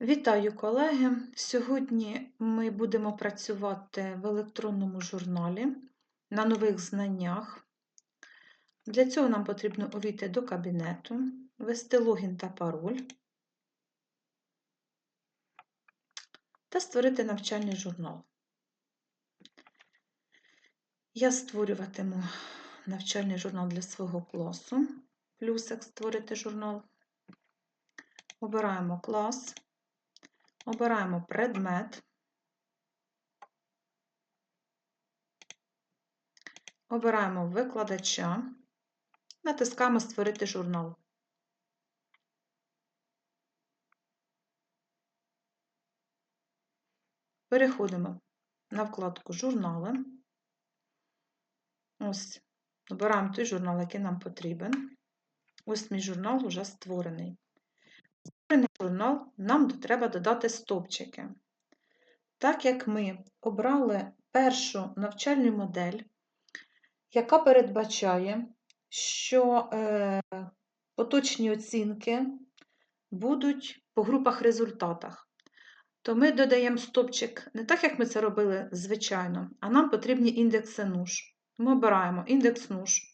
Вітаю, колеги! Сьогодні ми будемо працювати в електронному журналі на нових знаннях. Для цього нам потрібно увійти до кабінету, ввести логін та пароль та створити навчальний журнал. Я створюватиму навчальний журнал для свого класу, плюсик створити журнал. Обираємо клас. Обираємо предмет, обираємо викладача, натискаємо Створити журнал. Переходимо на вкладку Журнали. Ось, обираємо той журнал, який нам потрібен. Ось мій журнал вже створений журнал, нам треба додати стопчики. Так як ми обрали першу навчальну модель, яка передбачає, що е, поточні оцінки будуть по групах результатах, то ми додаємо стопчик не так, як ми це робили звичайно, а нам потрібні індекси нуж. Ми обираємо індекс нуж.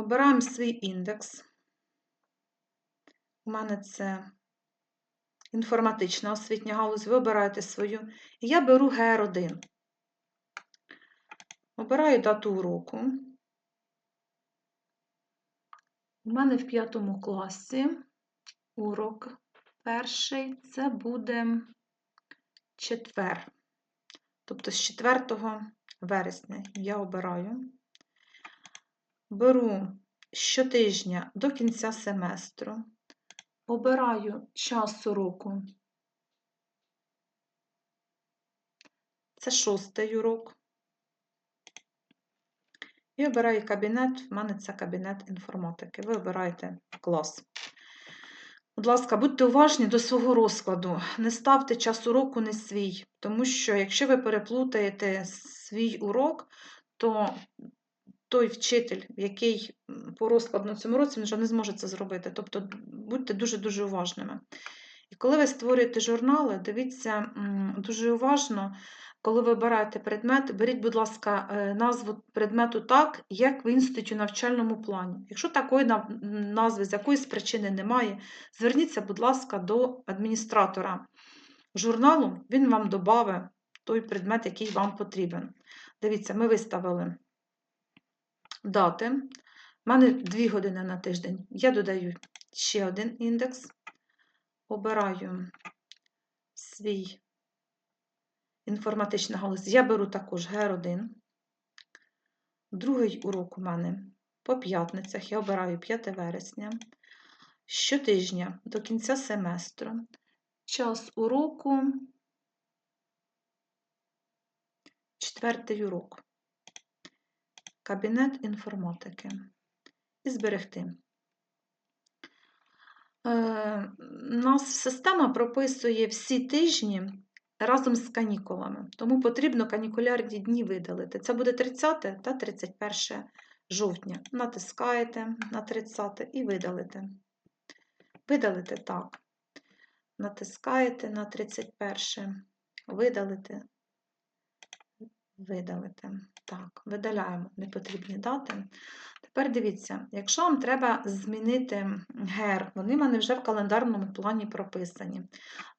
Обираємо свій індекс. У мене це інформатична освітня галузь, ви обираєте свою. І я беру ГР1. Обираю дату уроку. У мене в п'ятому класі урок перший це буде четвер. Тобто з 4 вересня я обираю. Беру щотижня до кінця семестру. Обираю час уроку. Це шостий урок. І обираю кабінет, в мене це кабінет інформатики. Ви обираєте клас. Будь ласка, будьте уважні до свого розкладу. Не ставте час уроку не свій, тому що якщо ви переплутаєте свій урок, то той вчитель, який по розкладу на цьому році, він вже не зможе це зробити. Тобто будьте дуже-дуже уважними. І коли ви створюєте журнали, дивіться дуже уважно, коли ви обираєте предмет, беріть, будь ласка, е, назву предмету так, як в інституті навчальному плані. Якщо такої назви з якоїсь причини немає, зверніться, будь ласка, до адміністратора журналу, він вам додавить той предмет, який вам потрібен. Дивіться, ми виставили дати. У мене 2 години на тиждень. Я додаю ще один індекс, обираю свій інформатичний галузь. Я беру також ГР1. Другий урок у мене по п'ятницях. Я обираю 5 вересня. Щотижня до кінця семестру. Час уроку. Четвертий урок. Кабінет інформатики. І зберегти. Е, нас система прописує всі тижні разом з канікулами, тому потрібно канікулярні дні видалити. Це буде 30 та 31 жовтня. Натискаєте на 30 і видалите. Видалите так. Натискаєте на 31, видалите, видалите. Так, видаляємо непотрібні дати. Тепер дивіться, якщо вам треба змінити гер, вони в мене вже в календарному плані прописані.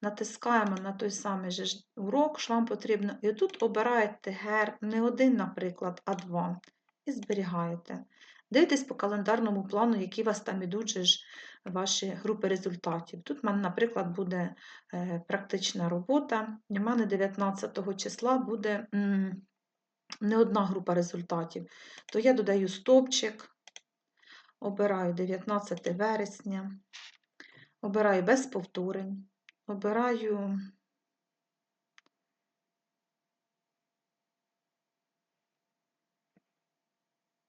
Натискаємо на той самий урок, що вам потрібно, і тут обираєте гер не один, наприклад, а два. І зберігаєте. Дивитесь по календарному плану, які у вас там ідуть ваші групи результатів. Тут в мене, наприклад, буде е, практична робота, в мене 19 числа буде не одна група результатів, то я додаю стопчик, обираю 19 вересня, обираю без повторень, обираю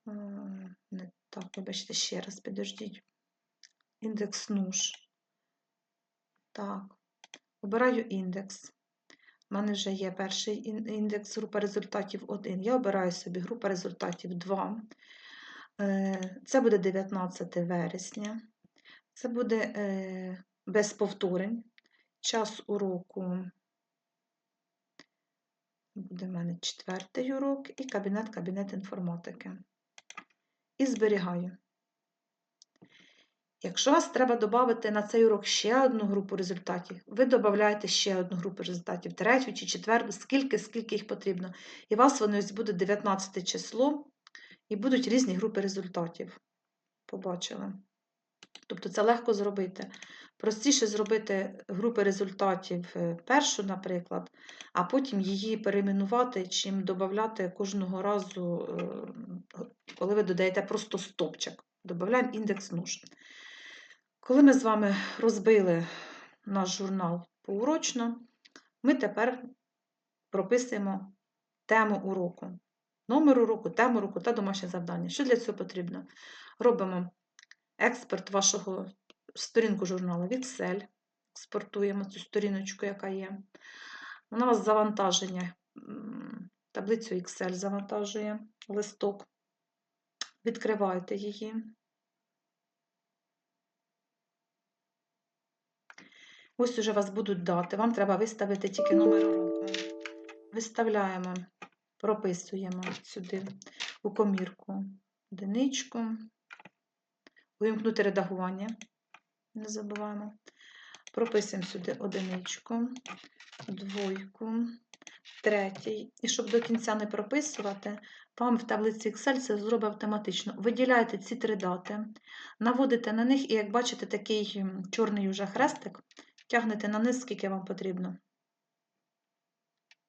не так, вибачте, ще раз, підождіть, індекс нуж. Так, обираю індекс. У мене вже є перший індекс група результатів 1. Я обираю собі група результатів 2. Е, це буде 19 вересня. Це буде е, без повторень. Час уроку буде в мене четвертий урок і кабінет кабінет інформатики. І зберігаю. Якщо вас треба додати на цей урок ще одну групу результатів, ви додаєте ще одну групу результатів, третю чи четверту, скільки, скільки їх потрібно. І у вас воно буде 19 число, і будуть різні групи результатів. Побачили. Тобто це легко зробити. Простіше зробити групи результатів е, першу, наприклад, а потім її перейменувати, чим додати кожного разу, е, коли ви додаєте просто стопчик. Додаємо індекс нуж. Коли ми з вами розбили наш журнал поурочно, ми тепер прописуємо тему уроку. Номер уроку, тему уроку та домашнє завдання. Що для цього потрібно? Робимо експорт вашого сторінку журналу в Excel. Експортуємо цю сторіночку, яка є. Вона у вас завантаження, таблицю Excel завантажує листок. Відкриваєте її. Ось уже вас будуть дати. Вам треба виставити тільки номер уроку. Виставляємо, прописуємо сюди у комірку одиничку. Вимкнути редагування. Не забуваємо. Прописуємо сюди одиничку, двойку, третій. І щоб до кінця не прописувати, вам в таблиці Excel це зробить автоматично. Виділяєте ці три дати, наводите на них, і як бачите, такий чорний уже хрестик, тягнете на низ, скільки вам потрібно.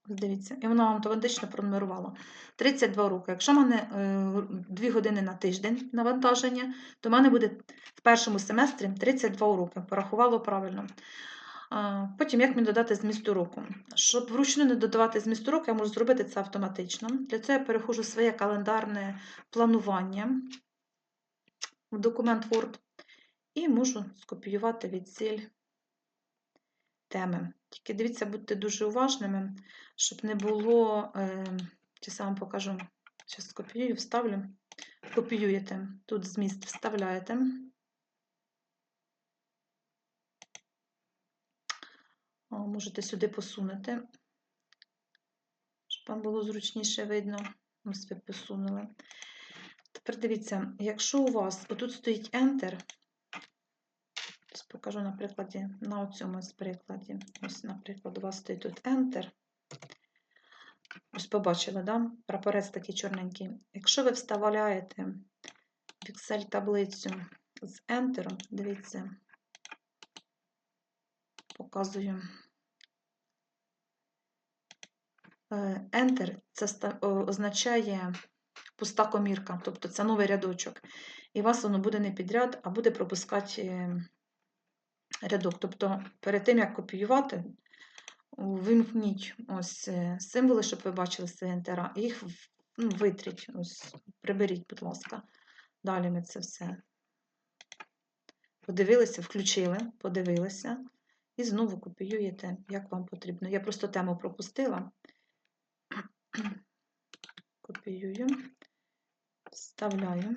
Дивіться, і воно вам автоматично пронумерувало. 32 роки. Якщо в мене 2 е, години на тиждень навантаження, то в мене буде в першому семестрі 32 уроки. Порахувало правильно. Потім, як мені додати зміст уроку? Щоб вручну не додавати зміст уроку, я можу зробити це автоматично. Для цього я перехожу своє календарне планування в документ Word і можу скопіювати від ціль теми. Тільки дивіться, будьте дуже уважними, щоб не було, чи сам покажу, зараз скопіюю, вставлю, копіюєте, тут зміст вставляєте. Можете сюди посунути, щоб вам було зручніше видно. Ось ви посунули. Тепер дивіться, якщо у вас отут стоїть Enter, покажу на прикладі, на цьому прикладі. Ось, наприклад, у вас стоїть тут Enter. Ось побачили, да? прапорець такий чорненький. Якщо ви вставляєте в Excel таблицю з Enter, дивіться, показую. Е, Enter це означає пуста комірка, тобто це новий рядочок. І у вас воно буде не підряд, а буде пропускати рядок. Тобто, перед тим, як копіювати, вимкніть ось е, символи, щоб ви бачили ентера, і їх ну, витріть, ось, приберіть, будь ласка. Далі ми це все подивилися, включили, подивилися, і знову копіюєте, як вам потрібно. Я просто тему пропустила. Копіюю, вставляю.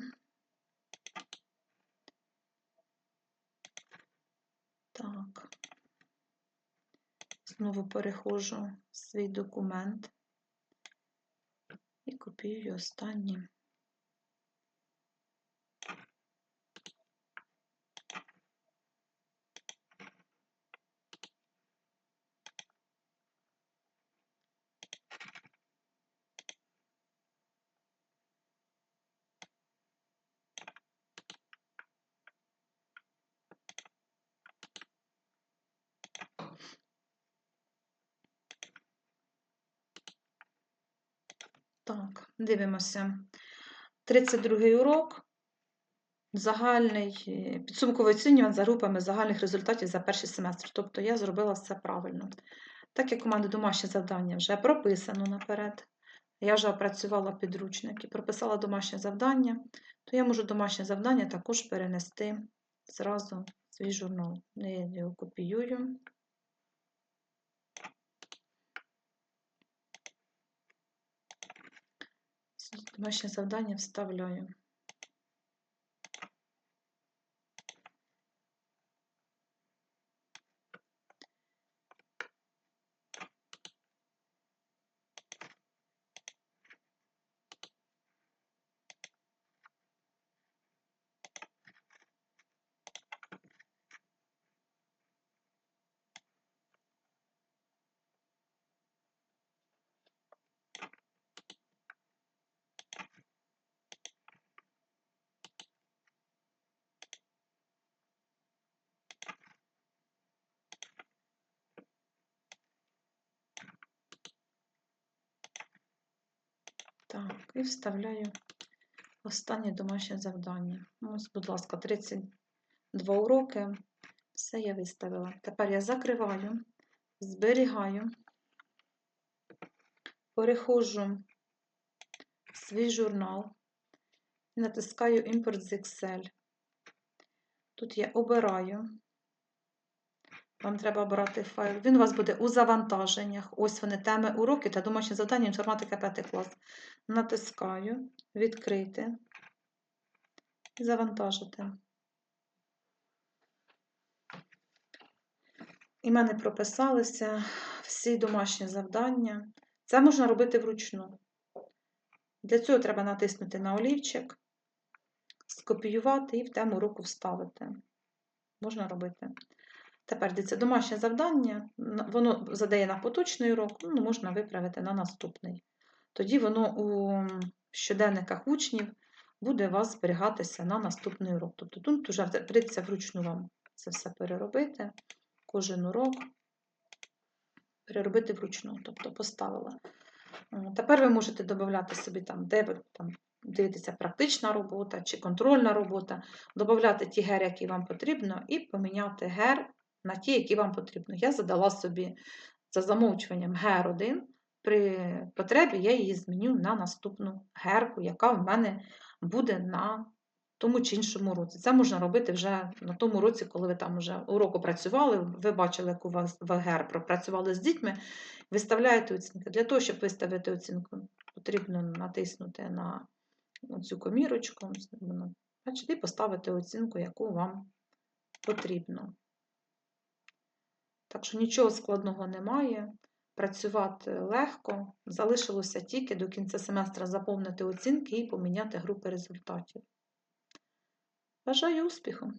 Так, знову перехожу в свій документ і копіюю останні. Так, дивимося. 32-й урок. Загальний е, підсумкове оцінювання за групами загальних результатів за перший семестр. Тобто я зробила все правильно. Так як у мене домашнє завдання вже прописано наперед, я вже опрацювала підручник і прописала домашнє завдання, то я можу домашнє завдання також перенести зразу в свій журнал. Я його копіюю. Домашнє завдання вставляю. І вставляю останнє домашнє завдання. Ось, будь ласка, 32 уроки. Все я виставила. Тепер я закриваю, зберігаю, переходжу в свій журнал і натискаю імпорт з Excel. Тут я обираю. Вам треба обрати файл. Він у вас буде у завантаженнях. Ось вони теми уроки та домашні завдання інформатика 5 клас. Натискаю, відкрити і завантажити. І в мене прописалися всі домашні завдання. Це можна робити вручну. Для цього треба натиснути на олівчик, скопіювати і в тему уроку вставити. Можна робити. Тепер дивіться, домашнє завдання, воно задає на поточний урок, ну, можна виправити на наступний. Тоді воно у щоденниках учнів буде у вас зберігатися на наступний урок. Тобто тут вже прийдеться вручну вам це все переробити, кожен урок переробити вручну, тобто поставила. Тепер ви можете додати собі там, де ви там дивитеся практична робота чи контрольна робота, додати ті гер, які вам потрібно, і поміняти гер на ті, які вам потрібно. Я задала собі за замовчуванням гер 1 при потребі я її зміню на наступну герку, яка в мене буде на тому чи іншому році. Це можна робити вже на тому році, коли ви там вже уроку працювали, ви бачили, як у вас ВГР пропрацювали з дітьми, виставляєте оцінки. Для того, щоб виставити оцінку, потрібно натиснути на цю комірочку, бачите, і поставити оцінку, яку вам потрібно. Так що нічого складного немає. Працювати легко, залишилося тільки до кінця семестра заповнити оцінки і поміняти групи результатів. Бажаю успіху!